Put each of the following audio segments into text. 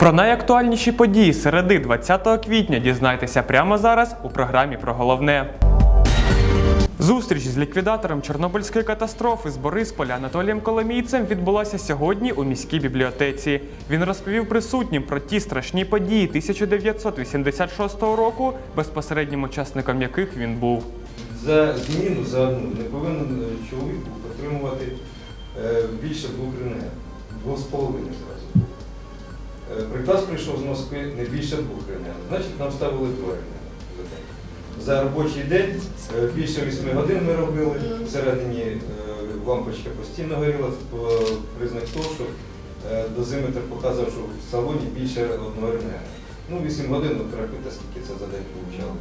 Про найактуальніші події середи 20 квітня дізнайтеся прямо зараз у програмі про головне. Зустріч з ліквідатором Чорнобильської катастрофи з Борисполя Анатолієм Коломійцем відбулася сьогодні у міській бібліотеці. Він розповів присутнім про ті страшні події 1986 року, безпосереднім учасником яких він був. За зміну за одну не повинен е, чоловік отримувати е, більше двох РНР. Двох з половиною зразу. Е, Приказ прийшов з Москви не більше двох гривень. Значить, нам ставили два РНР за робочий день е, більше 8 годин ми робили. Всередині е, лампочка постійно горіла, признак того, що дозиметр показав, що в салоні більше одного гривня. Ну, 8 годин, ну, рахуйте, скільки це за день получало.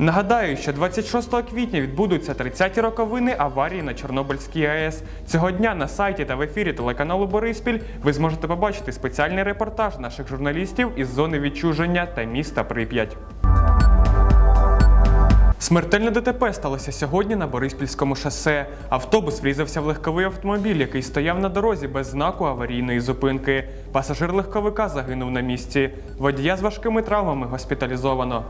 Нагадаю, що 26 квітня відбудуться 30-ті роковини аварії на Чорнобильській АЕС. Цього дня на сайті та в ефірі телеканалу Бориспіль ви зможете побачити спеціальний репортаж наших журналістів із зони відчуження та міста Прип'ять. Смертельне ДТП сталося сьогодні на Бориспільському шосе. Автобус врізався в легковий автомобіль, який стояв на дорозі без знаку аварійної зупинки. Пасажир легковика загинув на місці. Водія з важкими травмами госпіталізовано.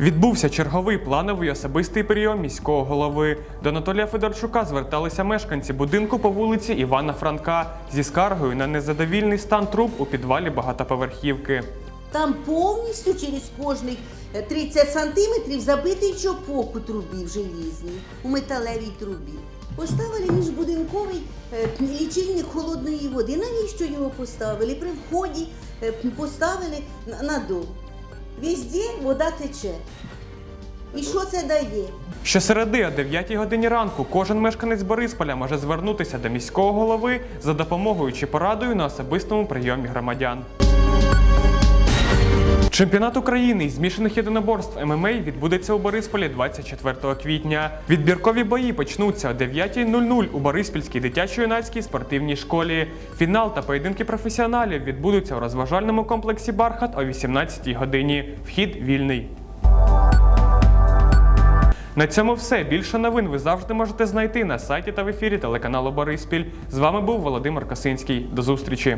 Відбувся черговий плановий особистий прийом міського голови. До Анатолія Федорчука зверталися мешканці будинку по вулиці Івана Франка зі скаргою на незадовільний стан труб у підвалі багатоповерхівки. Там повністю через кожних е, 30 сантиметрів забитий чопок у трубі в желізній, у металевій трубі. Поставили міжбудинковий е, лічильник холодної води. Навіщо його поставили? При вході е, поставили на дом. Везде вода тече. І що це дає? Щосереди о 9 годині ранку кожен мешканець Борисполя може звернутися до міського голови за допомогою чи порадою на особистому прийомі громадян. Чемпіонат України із змішаних єдиноборств ММА відбудеться у Борисполі 24 квітня. Відбіркові бої почнуться о 9.00 у Бориспільській дитячо-юнацькій спортивній школі. Фінал та поєдинки професіоналів відбудуться у розважальному комплексі Бархат о 18 годині. Вхід вільний. На цьому все. Більше новин ви завжди можете знайти на сайті та в ефірі телеканалу Бориспіль. З вами був Володимир Косинський. До зустрічі.